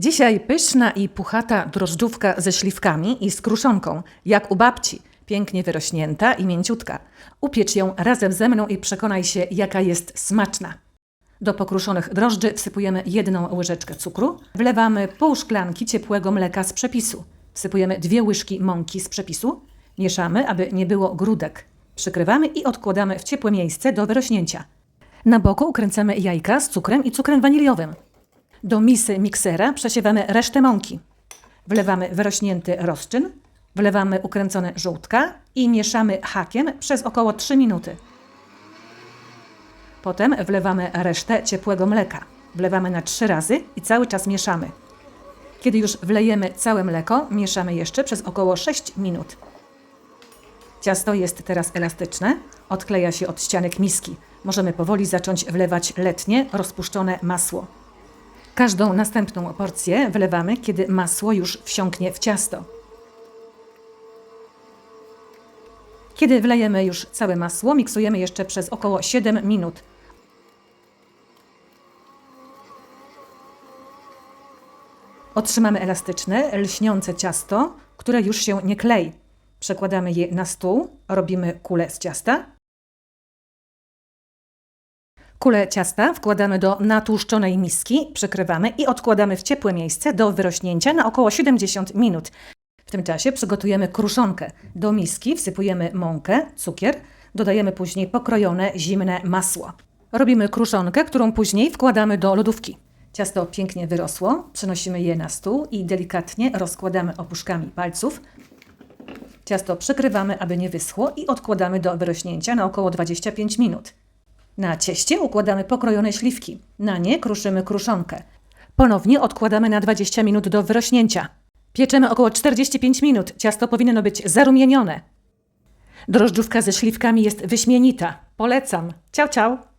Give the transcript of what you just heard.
Dzisiaj pyszna i puchata drożdżówka ze śliwkami i z kruszonką, jak u babci, pięknie wyrośnięta i mięciutka. Upiecz ją razem ze mną i przekonaj się, jaka jest smaczna. Do pokruszonych drożdży wsypujemy jedną łyżeczkę cukru, wlewamy pół szklanki ciepłego mleka z przepisu, wsypujemy dwie łyżki mąki z przepisu, mieszamy, aby nie było grudek. Przykrywamy i odkładamy w ciepłe miejsce do wyrośnięcia. Na boku ukręcamy jajka z cukrem i cukrem waniliowym. Do misy miksera przesiewamy resztę mąki. Wlewamy wyrośnięty rozczyn, wlewamy ukręcone żółtka i mieszamy hakiem przez około 3 minuty. Potem wlewamy resztę ciepłego mleka. Wlewamy na trzy razy i cały czas mieszamy. Kiedy już wlejemy całe mleko, mieszamy jeszcze przez około 6 minut. Ciasto jest teraz elastyczne, odkleja się od ścianek miski. Możemy powoli zacząć wlewać letnie, rozpuszczone masło. Każdą następną porcję wlewamy, kiedy masło już wsiąknie w ciasto. Kiedy wlejemy już całe masło, miksujemy jeszcze przez około 7 minut. Otrzymamy elastyczne, lśniące ciasto, które już się nie klei. Przekładamy je na stół, robimy kulę z ciasta. Kulę ciasta wkładamy do natłuszczonej miski, przykrywamy i odkładamy w ciepłe miejsce do wyrośnięcia na około 70 minut. W tym czasie przygotujemy kruszonkę. Do miski wsypujemy mąkę, cukier, dodajemy później pokrojone zimne masło. Robimy kruszonkę, którą później wkładamy do lodówki. Ciasto pięknie wyrosło, przenosimy je na stół i delikatnie rozkładamy opuszkami palców. Ciasto przykrywamy, aby nie wyschło i odkładamy do wyrośnięcia na około 25 minut. Na cieście układamy pokrojone śliwki. Na nie kruszymy kruszonkę. Ponownie odkładamy na 20 minut do wyrośnięcia. Pieczemy około 45 minut. Ciasto powinno być zarumienione. Drożdżówka ze śliwkami jest wyśmienita. Polecam. Ciao, ciao.